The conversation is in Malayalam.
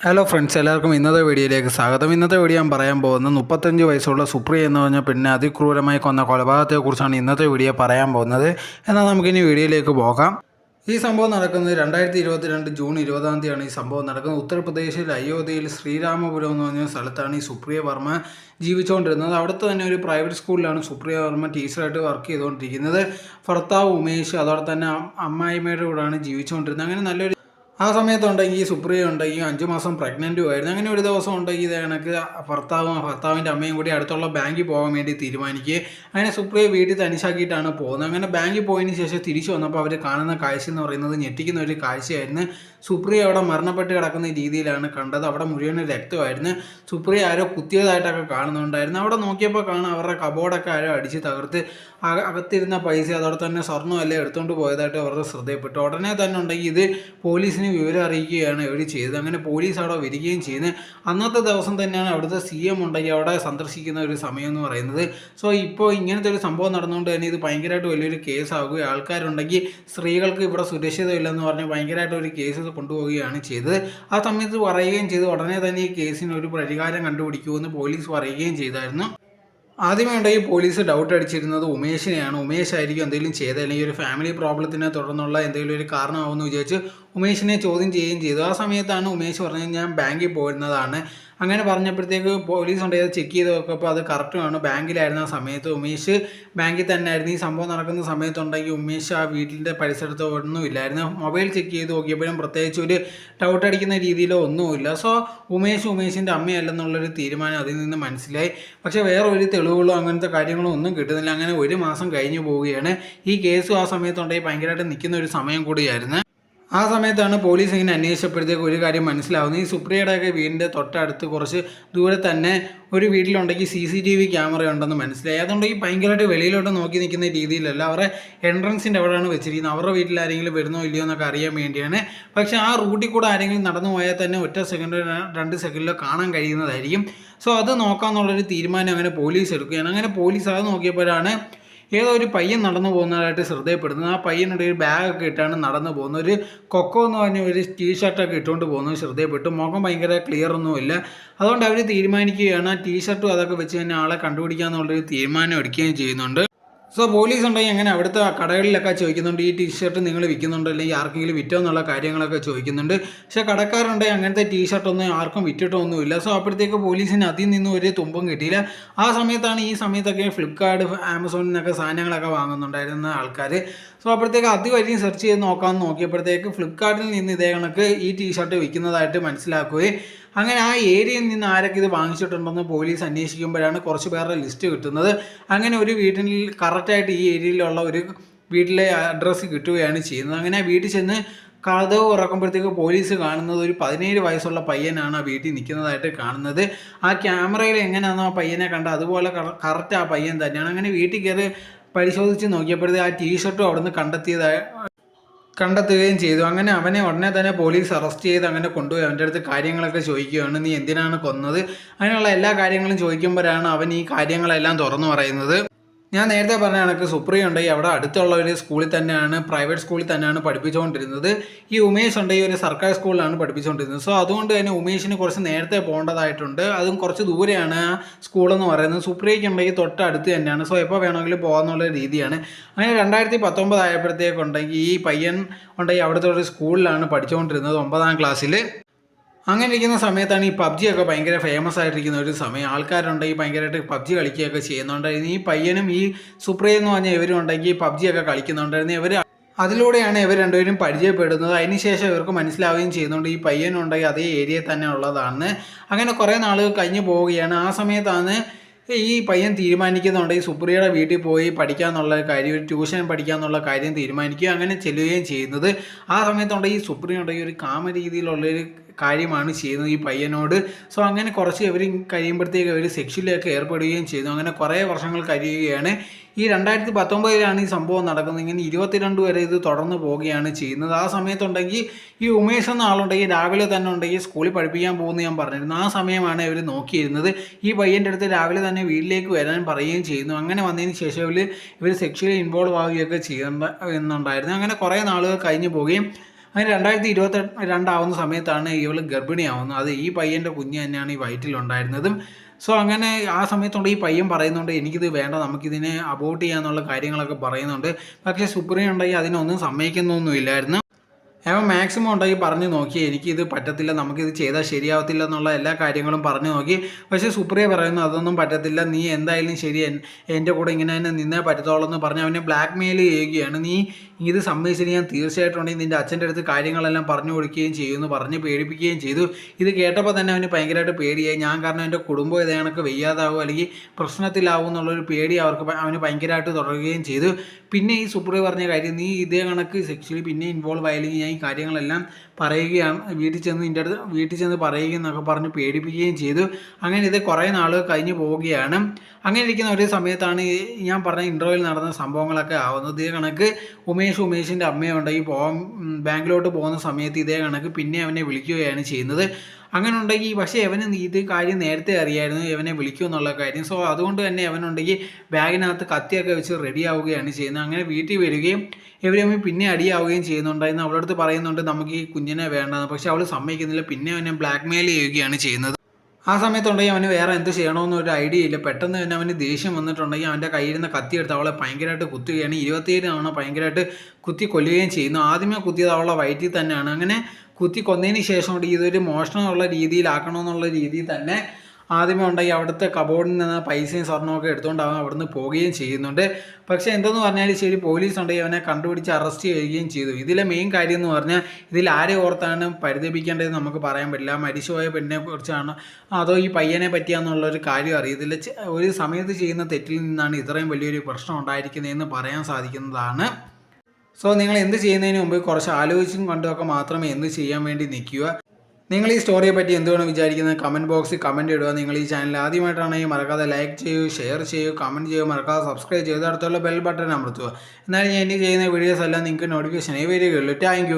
ഹലോ ഫ്രണ്ട്സ് എല്ലാവർക്കും ഇന്നത്തെ വീഡിയോയിലേക്ക് സ്വാഗതം. ഇന്നത്തെ വീഡിയോ ഞാൻ പറയാൻ പോകുന്നത് മുപ്പത്തഞ്ച് വയസ്സുള്ള സുപ്രിയ എന്ന് പറഞ്ഞ പിന്നെ അതിക്രൂരമായി കൊന്ന കൊലപാതകത്തെക്കുറിച്ചാണ് ഇന്നത്തെ വീഡിയോ പറയാൻ പോകുന്നത്. എന്നാൽ നമുക്കിനി വീഡിയോയിലേക്ക് പോകാം. ഈ സംഭവം നടക്കുന്നത് രണ്ടായിരത്തി ഇരുപത്തിരണ്ട് ജൂൺ ഇരുപതാം തീയതിയാണ്. ഈ സംഭവം നടക്കുന്നത് ഉത്തർപ്രദേശിൽ അയോധ്യയിൽ ശ്രീരാമപുരം എന്ന് പറഞ്ഞ സ്ഥലത്താണ് ഈ സുപ്രിയ വർമ്മ ജീവിച്ചുകൊണ്ടിരുന്നത്. അവിടുത്തെ തന്നെ ഒരു പ്രൈവറ്റ് സ്കൂളിലാണ് സുപ്രിയ വർമ്മ ടീച്ചറായിട്ട് വർക്ക് ചെയ്തുകൊണ്ടിരിക്കുന്നത്. ഭർത്താവ് ഉമേഷ് അതോടെ തന്നെ അമ്മായിമ്മയുടെ കൂടെയാണ് ജീവിച്ചുകൊണ്ടിരുന്നത്. അങ്ങനെ നല്ലൊരു ആ സമയത്തുണ്ടെങ്കിൽ സുപ്രിയ ഉണ്ടെങ്കിൽ അഞ്ച് മാസം പ്രഗ്നന്റും ആയിരുന്നു. അങ്ങനെ ഒരു ദിവസം ഉണ്ടെങ്കിൽ ഇത് കണക്ക് ഭർത്താവും ഭർത്താവിന്റെ അമ്മയും കൂടി അടുത്തുള്ള ബാങ്കിൽ പോകാൻ വേണ്ടി തീരുമാനിക്കുക അങ്ങനെ സുപ്രിയ വീട്ടിൽ തനിച്ചാക്കിയിട്ടാണ് പോകുന്നത്. അങ്ങനെ ബാങ്കിൽ പോയതിന് ശേഷം തിരിച്ചു വന്നപ്പോൾ അവർ കാണുന്ന കാഴ്ച എന്ന് പറയുന്നത് ഞെട്ടിക്കുന്ന ഒരു കാഴ്ചയായിരുന്നു. സുപ്രിയ അവിടെ മരണപ്പെട്ട് കിടക്കുന്ന രീതിയിലാണ് കണ്ടത്. അവിടെ മുഴുവൻ രക്തമായിരുന്നു. സുപ്രിയ ആരോ കുത്തിയതായിട്ടൊക്കെ കാണുന്നുണ്ടായിരുന്നു. അവിടെ നോക്കിയപ്പോൾ കാണാം അവരുടെ കബോർഡൊക്കെ ആരോ അടിച്ച് തകർത്ത് അകത്തിരുന്ന പൈസ അതോടെ തന്നെ സ്വർണം എല്ലാം എടുത്തുകൊണ്ട് പോയതായിട്ട് അവരുടെ ശ്രദ്ധയപ്പെട്ടു ഉടനെ തന്നെ ഉണ്ടെങ്കിൽ ഇത് പോലീസിന് വിവരം അറിയിക്കുകയാണ്. ഇവർ ചെയ്തത്? അങ്ങനെ പോലീസ് അവിടെ വരികയും ചെയ്യുന്നത് അന്നത്തെ ദിവസം തന്നെയാണ് അവിടുത്തെ സി എം ഉണ്ടെങ്കിൽ അവിടെ സന്ദർശിക്കുന്ന ഒരു സമയം എന്ന് പറയുന്നത്. സോ ഇപ്പോൾ ഇങ്ങനത്തെ ഒരു സംഭവം നടന്നുകൊണ്ട് തന്നെ ഇത് ഭയങ്കരമായിട്ട് വലിയൊരു കേസാവുകയും ആൾക്കാരുണ്ടെങ്കിൽ സ്ത്രീകൾക്ക് ഇവിടെ സുരക്ഷിതമില്ലെന്ന് പറഞ്ഞ് ഭയങ്കരമായിട്ട് ഒരു കേസ് കൊണ്ടുപോവുകയാണ് ചെയ്തത്. ആ സമയത്ത് പറയുകയും ചെയ്തു. ഉടനെ തന്നെ ഈ കേസിന് ഒരു പരിഹാരം കണ്ടുപിടിക്കുമെന്ന് പോലീസ് പറയുകയും ചെയ്തായിരുന്നു. ആദ്യമേ ഉണ്ടെങ്കിൽ പോലീസ് ഡൗട്ട് അടിച്ചിരുന്നത് ഉമേഷിനെയാണ്. ഉമേഷ് ആയിരിക്കും എന്തെങ്കിലും ചെയ്തത്? അല്ലെങ്കിൽ ഒരു ഫാമിലി പ്രോബ്ലത്തിനെ തുടർന്നുള്ള എന്തെങ്കിലും ഒരു കാരണമാവുമെന്ന് വിചാരിച്ച് ഉമേഷിനെ ചോദ്യം ചെയ്യുകയും ചെയ്തു. ആ സമയത്താണ് ഉമേഷ് പറഞ്ഞത് ഞാൻ ബാങ്കിൽ പോയിരുന്നതാണ്. അങ്ങനെ പറഞ്ഞപ്പോഴത്തേക്ക് പോലീസ് അത് ചെക്ക് ചെയ്ത് നോക്കിയപ്പോൾ അത് കറക്റ്റുമാണ് ബാങ്കിലായിരുന്ന ആ സമയത്ത് ഉമേഷ് ബാങ്കിൽ തന്നെ ആയിരുന്നു ഈ സംഭവം നടക്കുന്ന സമയത്തുണ്ടെങ്കിൽ ഉമേഷ് ആ വീട്ടിന്റെ പരിസരത്തോ ഒന്നും ഇല്ലായിരുന്നു. മൊബൈൽ ചെക്ക് ചെയ്ത് നോക്കിയപ്പോഴും പ്രത്യേകിച്ച് ഒരു ഡൗട്ട് അടിക്കുന്ന രീതിയിലോ ഒന്നുമില്ല. സോ ഉമേഷ് ഉമേഷിന്റെ അമ്മയല്ലെന്നുള്ളൊരു തീരുമാനം അതിൽ നിന്ന് മനസ്സിലായി. പക്ഷേ വേറെ ഒരു തെളിവുകളോ അങ്ങനത്തെ കാര്യങ്ങളോ ഒന്നും കിട്ടുന്നില്ല. അങ്ങനെ ഒരു മാസം കഴിഞ്ഞു പോവുകയാണ്. ഈ കേസ് ആ സമയത്തുണ്ടെങ്കിൽ ഭയങ്കരമായിട്ട് നിൽക്കുന്ന ഒരു സമയം കൂടിയായിരുന്നു. ആ സമയത്താണ് പോലീസ് ഇങ്ങനെ അന്വേഷിച്ചപ്പോഴത്തേക്ക് ഒരു കാര്യം മനസ്സിലാവുന്നത്. ഈ സുപ്രിയയുടെയൊക്കെ വീടിന്റെ തൊട്ടടുത്ത് കുറച്ച് ദൂരെ തന്നെ ഒരു വീട്ടിലുണ്ടെങ്കിൽ C C T V camera ഉണ്ടെന്ന് മനസ്സിലായി. അതുകൊണ്ടെങ്കിൽ ഭയങ്കരമായിട്ട് വെളിയിലോട്ട് നോക്കി നിൽക്കുന്ന രീതിയിലല്ല അവരുടെ എൻട്രൻസിന്റെ എവിടെയാണ് വെച്ചിരിക്കുന്നത്. അവരുടെ വീട്ടിൽ ആരെങ്കിലും വരുന്നോ ഇല്ലയോ എന്നൊക്കെ അറിയാൻ വേണ്ടിയാണ്. പക്ഷേ ആ റൂട്ടിൽ കൂടെ ആരെങ്കിലും നടന്നു പോയാൽ തന്നെ ഒറ്റ സെക്കൻഡോ രണ്ട് സെക്കൻഡിലോ കാണാൻ കഴിയുന്നതായിരിക്കും. സോ അത് നോക്കാമെന്നുള്ളൊരു തീരുമാനം അങ്ങനെ പോലീസ് എടുക്കുകയാണ്. അങ്ങനെ പോലീസ് അത് നോക്കിയപ്പോഴാണ് ഏതോ ഒരു പയ്യൻ നടന്നു പോകുന്നതായിട്ട് ശ്രദ്ധയപ്പെടുന്നത്. ആ പയ്യനുടെ ഒരു ബാഗൊക്കെ ഇട്ടാണ് നടന്നു പോകുന്നത്. ഒരു കൊക്കോ എന്ന് പറഞ്ഞ ഒരു ടീഷർട്ടൊക്കെ ഇട്ടുകൊണ്ട് പോകുന്നത് ശ്രദ്ധയപ്പെട്ടു. മുഖം ഭയങ്കര ക്ലിയർ ഒന്നുമില്ല അതുകൊണ്ട് അവർ തീരുമാനിക്കുകയാണ്. ആ ടീ ഷർട്ടും അതൊക്കെ വെച്ച് തന്നെ ആളെ കണ്ടുപിടിക്കാന്നുള്ളൊരു തീരുമാനം എടുക്കുകയും ചെയ്യുന്നുണ്ട്. സോ പോലീസ് ഉണ്ടെങ്കിൽ എങ്ങനെ? അവിടുത്തെ കടകളിലൊക്കെ ചോദിക്കുന്നുണ്ട് ഈ ടീഷർട്ട് നിങ്ങൾ വിൽക്കുന്നുണ്ടോ അല്ലെങ്കിൽ ആർക്കെങ്കിലും വിറ്റോ എന്നുള്ള കാര്യങ്ങളൊക്കെ ചോദിക്കുന്നുണ്ട്. പക്ഷേ കടക്കാരുണ്ടെങ്കിൽ അങ്ങനത്തെ ടീഷർട്ടൊന്നും ആർക്കും വിറ്റിട്ടൊന്നുമില്ല. സോ അപ്പോഴത്തേക്ക് പോലീസിന് അതിൽ നിന്നും ഒരു തുമ്പും കിട്ടിയില്ല. ആ സമയത്താണ് ഈ സമയത്തൊക്കെ ഫ്ലിപ്കാർട്ട് ആമസോണിൽ നിന്നൊക്കെ സാധനങ്ങളൊക്കെ വാങ്ങുന്നുണ്ടായിരുന്ന ആൾക്കാർ സോ അപ്പോഴത്തേക്ക് അതുവരെയും സെർച്ച് ചെയ്ത് നോക്കാമെന്ന് നോക്കിയപ്പോഴത്തേക്ക് ഫ്ലിപ്കാർട്ടിൽ നിന്ന് ഇതേ കണക്ക് ഈ ടീഷർട്ട് വിൽക്കുന്നതായിട്ട് മനസ്സിലാക്കുകയും അങ്ങനെ ആ ഏരിയയിൽ നിന്ന് ആരൊക്കെ ഇത് വാങ്ങിച്ചിട്ടുണ്ടെന്ന് പോലീസ് അന്വേഷിക്കുമ്പോഴാണ് കുറച്ച് പേരുടെ ലിസ്റ്റ് കിട്ടുന്നത്. അങ്ങനെ ഒരു വീട്ടിൽ കറക്റ്റായിട്ട് ഈ ഏരിയയിലുള്ള ഒരു വീട്ടിലെ അഡ്രസ്സ് കിട്ടുകയാണ് ചെയ്യുന്നത്. അങ്ങനെ ആ വീട്ടിൽ ചെന്ന് കഥവ് ഉറക്കുമ്പോഴത്തേക്ക് പോലീസ് കാണുന്നത് ഒരു പതിനേഴ് വയസ്സുള്ള പയ്യനാണ് ആ വീട്ടിൽ നിൽക്കുന്നതായിട്ട് കാണുന്നത്. ആ ക്യാമറയിൽ എങ്ങനെയാണോ ആ പയ്യനെ കണ്ട അതുപോലെ കറക്റ്റ് ആ പയ്യൻ തന്നെയാണ്. അങ്ങനെ വീട്ടിൽ കയറി പരിശോധിച്ച് നോക്കിയപ്പോഴത്തേക്ക് ആ ടീഷർട്ടും അവിടുന്ന് കണ്ടെത്തിയതായി കണ്ടെത്തുകയും ചെയ്തു. അങ്ങനെ അവനെ ഉടനെ തന്നെ പോലീസ് അറസ്റ്റ് ചെയ്ത് അങ്ങനെ കൊണ്ടുപോയി. അവന്റെ അടുത്ത് കാര്യങ്ങളൊക്കെ ചോദിക്കുകയാണ്. നീ എന്തിനാണ് കൊന്നത്? അങ്ങനെയുള്ള എല്ലാ കാര്യങ്ങളും ചോദിക്കുമ്പോഴാണ് അവൻ ഈ കാര്യങ്ങളെല്ലാം തുറന്നു പറയുന്നത്. ഞാൻ നേരത്തെ പറഞ്ഞ കണക്ക് സുപ്രിയ ഉണ്ടെങ്കിൽ അവിടെ അടുത്തുള്ള ഒരു സ്കൂളിൽ തന്നെയാണ് പ്രൈവറ്റ് സ്കൂളിൽ തന്നെയാണ് പഠിപ്പിച്ചുകൊണ്ടിരുന്നത്. ഈ ഉമേഷ് ഉണ്ടെങ്കിൽ ഒരു സർക്കാർ സ്കൂളിലാണ് പഠിപ്പിച്ചുകൊണ്ടിരുന്നത്. സോ അതുകൊണ്ട് തന്നെ ഉമേഷിന് കുറച്ച് നേരത്തെ പോകേണ്ടതായിട്ടുണ്ട്. അതും കുറച്ച് ദൂരെയാണ് ആ സ്കൂളെന്ന് പറയുന്നത്. സുപ്രിയയ്ക്ക് ഉണ്ടെങ്കിൽ തൊട്ടടുത്ത് തന്നെയാണ്. സോ എപ്പോൾ വേണമെങ്കിലും പോകാമെന്നുള്ള രീതിയാണ്. അങ്ങനെ രണ്ടായിരത്തി പത്തൊമ്പത് ആയപ്പോഴത്തേക്കുണ്ടെങ്കിൽ ഈ പയ്യൻ ഉണ്ടെങ്കിൽ അവിടുത്തെ ഒരു സ്കൂളിലാണ് പഠിച്ചുകൊണ്ടിരുന്നത് ഒമ്പതാം ക്ലാസ്സിൽ അങ്ങനെ ഇരിക്കുന്ന സമയത്താണ് ഈ പബ്ജി ഒക്കെ ഭയങ്കര ഫേമസ് ആയിട്ടിരിക്കുന്ന ഒരു സമയം. ആൾക്കാരുണ്ടെങ്കിൽ ഭയങ്കരമായിട്ട് പബ്ജി കളിക്കുകയൊക്കെ ചെയ്യുന്നുണ്ടായിരുന്നു. ഈ പയ്യനും ഈ സുപ്രിയ എന്ന് പറഞ്ഞ ഇവരും ഉണ്ടെങ്കിൽ പബ്ജി ഒക്കെ കളിക്കുന്നുണ്ടായിരുന്നു. ഇവർ അതിലൂടെയാണ് ഇവർ രണ്ടുപേരും പരിചയപ്പെടുന്നത്. അതിനുശേഷം ഇവർക്ക് മനസ്സിലാവുകയും ചെയ്യുന്നുണ്ട്. ഈ പയ്യനുണ്ടെങ്കിൽ അതേ ഏരിയയിൽ തന്നെ ഉള്ളതാണ്. അങ്ങനെ കുറേ നാൾ കഴിഞ്ഞു പോവുകയാണ്. ആ സമയത്താണ് ഈ പയ്യൻ തീരുമാനിക്കുന്നുണ്ട്. ഈ സുപ്രിയയുടെ വീട്ടിൽ പോയി പഠിക്കാന്നുള്ള കാര്യം ഒരു ട്യൂഷൻ പഠിക്കാന്നുള്ള കാര്യം തീരുമാനിക്കുകയും അങ്ങനെ ചെല്ലുകയും ചെയ്യുന്നത്. ആ സമയത്തുണ്ട് ഈ സുപ്രിയ ഉണ്ടെങ്കിൽ ഒരു കാമ രീതിയിലുള്ളൊരു കാര്യമാണ് ചെയ്യുന്നത് ഈ പയ്യനോട്. സോ അങ്ങനെ കുറച്ച് ഇവർ കഴിയുമ്പോഴത്തേക്ക് അവർ സെക്ഷനിലൊക്കെ ഏർപ്പെടുകയും ചെയ്തു. അങ്ങനെ കുറേ വർഷങ്ങൾ കഴിയുകയാണ്. ഈ രണ്ടായിരത്തി പത്തൊമ്പതിലാണ് ഈ സംഭവം നടക്കുന്നത്. ഇങ്ങനെ ഇരുപത്തിരണ്ട് വരെ ഇത് തുടർന്ന് പോവുകയാണ് ചെയ്യുന്നത്. ആ സമയത്തുണ്ടെങ്കിൽ ഈ ഉമേഷ് എന്ന ആളുണ്ടെങ്കിൽ രാവിലെ തന്നെ ഉണ്ടെങ്കിൽ സ്കൂളിൽ പഠിപ്പിക്കാൻ പോകുന്നു ഞാൻ പറഞ്ഞിരുന്നു. ആ സമയമാണ് ഇവർ നോക്കിയിരുന്നത്. ഈ പയ്യന്റെ അടുത്ത് രാവിലെ തന്നെ വീട്ടിലേക്ക് വരാൻ പറയുകയും ചെയ്യുന്നു. അങ്ങനെ വന്നതിന് ശേഷം ഇവർ ഇവർ സെക്ഷലി ഇൻവോൾവ് ആവുകയൊക്കെ ചെയ്യുന്നുണ്ടായിരുന്നു അങ്ങനെ കുറേ നാളുകൾ കഴിഞ്ഞു പോവുകയും അങ്ങനെ രണ്ടായിരത്തി ഇരുപത്തി രണ്ടാവുന്ന സമയത്താണ് ഇവൾ ഗർഭിണിയാവുന്നത്. അത് ഈ പയ്യന്റെ കുഞ്ഞ് തന്നെയാണ് ഈ വയറ്റിലുണ്ടായിരുന്നതും സോ അങ്ങനെ ആ സമയത്തുണ്ട് ഈ പയ്യൻ പറയുന്നുണ്ട് എനിക്കിത് വേണ്ട നമുക്കിതിനെ അബോട്ട് ചെയ്യാന്നുള്ള കാര്യങ്ങളൊക്കെ പറയുന്നുണ്ട്. പക്ഷേ സുപ്രീം ഉണ്ടെങ്കിൽ അതിനൊന്നും സമ്മതിക്കുന്നൊന്നുമില്ലായിരുന്നു. അവൻ മാക്സിമം ഉണ്ടെങ്കിൽ പറഞ്ഞു നോക്കി എനിക്കിത് പറ്റത്തില്ല നമുക്കിത് ചെയ്താൽ ശരിയാവത്തില്ല എന്നുള്ള എല്ലാ കാര്യങ്ങളും പറഞ്ഞു നോക്കി. പക്ഷേ സുപ്രിയ പറയുന്നു അതൊന്നും പറ്റത്തില്ല നീ എന്തായാലും ശരി എൻ- എന്റെ കൂടെ ഇങ്ങനെ തന്നെ നിന്നേ പറ്റത്തോളൂ എന്ന് പറഞ്ഞ് അവനെ ബ്ലാക്ക് മെയിൽ ചെയ്യുകയാണ്. നീ ഇത് സമ്മതിച്ചിട്ട് ഞാൻ തീർച്ചയായിട്ടും ഉണ്ടെങ്കിൽ നിന്റെ അച്ഛന്റെ അടുത്ത് കാര്യങ്ങളെല്ലാം പറഞ്ഞു കൊടുക്കുകയും ചെയ്യുമെന്ന് പറഞ്ഞ് പേടിപ്പിക്കുകയും ചെയ്തു. ഇത് കേട്ടപ്പോൾ തന്നെ അവന് ഭയങ്കരമായിട്ട് പേടിയായി. ഞാൻ കാരണം എന്റെ കുടുംബം ഇതേ കണക്ക് വയ്യാതാവും അല്ലെങ്കിൽ പ്രശ്നത്തിലാവും എന്നുള്ളൊരു പേടി അവർക്ക് അവന് ഭയങ്കരമായിട്ട് തുടരുകയും ചെയ്തു. പിന്നെ ഈ സുപ്രിയ പറഞ്ഞ കാര്യം നീ ഇതേ കണക്ക് സെക്ഷലി പിന്നെ ഇൻവോൾവ് ആയില്ലെങ്കിൽ ഞാൻ ഈ കാര്യങ്ങളെല്ലാം പറയുകയാണ് വീട്ടിൽ ചെന്ന് നിന്റെ അടുത്ത് വീട്ടിൽ ചെന്ന് പറയുക എന്നൊക്കെ പറഞ്ഞ് പേടിപ്പിക്കുകയും ചെയ്തു. അങ്ങനെ ഇത് കുറേ നാൾ കഴിഞ്ഞ് പോവുകയാണ്. അങ്ങനെ ഇരിക്കുന്ന ഒരു സമയത്താണ് ഞാൻ പറഞ്ഞ ഇൻട്രോയിൽ നടന്ന സംഭവങ്ങളൊക്കെ ആവുന്നത്. ഇതേ കണക്ക് ഉമേഷ് ഉമേഷിന്റെ അമ്മയുണ്ടെങ്കിൽ പോകാൻ ബാങ്കിലോട്ട് പോകുന്ന സമയത്ത് ഇതേ കണക്ക് പിന്നെ അവനെ വിളിക്കുകയാണ് ചെയ്യുന്നത്. അങ്ങനെ ഉണ്ടെങ്കിൽ പക്ഷേ അവന് ഇത് കാര്യം നേരത്തെ അറിയായിരുന്നു ഇവനെ വിളിക്കും എന്നുള്ള കാര്യം. സോ അതുകൊണ്ട് തന്നെ അവനുണ്ടെങ്കിൽ ബാഗിനകത്ത് കത്തിയൊക്കെ വെച്ച് റെഡി ആവുകയാണ് ചെയ്യുന്നത്. അങ്ങനെ വീട്ടിൽ വരികയും ഇവരമ്മ പിന്നെ അടിയാവുകയും ചെയ്യുന്നുണ്ടായിരുന്നു. അവളടുത്ത് പറയുന്നുണ്ട് നമുക്ക് ഈ കുഞ്ഞിനെ വേണ്ടെന്ന്. പക്ഷെ അവൾ സമ്മതിക്കുന്നില്ല. പിന്നെ അവനെ ബ്ലാക്ക്മെയിൽ ചെയ്യുകയാണ് ചെയ്യുന്നത്. ആ സമയത്തുണ്ടെങ്കിൽ അവന് വേറെ എന്ത് ചെയ്യണമെന്ന് ഒരു ഐഡിയ ഇല്ല. പെട്ടെന്ന് തന്നെ അവന് ദേഷ്യം വന്നിട്ടുണ്ടെങ്കിൽ അവന്റെ കയ്യിൽ നിന്ന് കത്തിയെടുത്ത് അവളെ ഭയങ്കരമായിട്ട് കുത്തുകയാണ്. ഇരുപത്തിയേഴ് തവണ ഭയങ്കരമായിട്ട് കുത്തി കൊല്ലുകയും ചെയ്യുന്നു. ആദ്യമേ കുത്തിയത് അവളെ വയറ്റിൽ തന്നെയാണ്. അങ്ങനെ കുത്തി കൊന്നതിന് ശേഷം ഇതൊരു മോഷണമുള്ള രീതിയിലാക്കണമെന്നുള്ള രീതിയിൽ തന്നെ ആദ്യമേ ഉണ്ടെങ്കിൽ അവിടുത്തെ കബോർഡിൽ നിന്ന് പൈസയും സ്വർണമൊക്കെ എടുത്തുകൊണ്ട് അവിടുന്ന് പോവുകയും ചെയ്യുന്നുണ്ട്. പക്ഷേ എന്തെന്ന് പറഞ്ഞാൽ ശരി പോലീസ് ഉണ്ടെങ്കിൽ അവനെ കണ്ടുപിടിച്ച് അറസ്റ്റ് ചെയ്യുകയും ചെയ്തു. ഇതിലെ മെയിൻ കാര്യം എന്ന് പറഞ്ഞാൽ ഇതിൽ ആരെ ഓർത്താണ് പരിതപിക്കേണ്ടതെന്ന് നമുക്ക് പറയാൻ പറ്റില്ല. മരിച്ചുപോയ പെണ്ണിനെ കുറിച്ചാണ് അതോ ഈ പയ്യനെ പറ്റിയാന്നുള്ളൊരു കാര്യം അറിയത്തില്ല ഒരു സമയത്ത് ചെയ്യുന്ന തെറ്റിൽ നിന്നാണ് ഇത്രയും വലിയൊരു പ്രശ്നം ഉണ്ടായിരിക്കുന്നതെന്ന് പറയാൻ സാധിക്കുന്നതാണ്. സോ നിങ്ങൾ എന്ത് ചെയ്യുന്നതിന് മുമ്പ് കുറച്ച് ആലോചിച്ചും കണ്ടുമൊക്കെ മാത്രമേ എന്ത് ചെയ്യാൻ വേണ്ടി നിൽക്കുക. നിങ്ങൾ ഈ സ്റ്റോറിയെ പറ്റി എന്തുവാണ് വിചാരിക്കുന്നത്? കമന്റ് ബോക്സിൽ കമന്റ് ഇടുക. നിങ്ങൾ ഈ ചാനൽ ആദ്യമായിട്ടാണെങ്കിൽ മറക്കാതെ ലൈക്ക് ചെയ്യൂ ഷെയർ ചെയ്യൂ കമന്റ് ചെയ്യൂ. മറക്കാതെ സബ്സ്ക്രൈബ് ചെയ്ത് അടുത്തുള്ള ബെൽ ബട്ടൺ അമർത്തുക. എന്നാലും ഞാൻ ഇനി ചെയ്യുന്ന വീഡിയോസ് എല്ലാം നിങ്ങൾക്ക് നോട്ടിഫിക്കേഷനായി വരികയുള്ളൂ താങ്ക്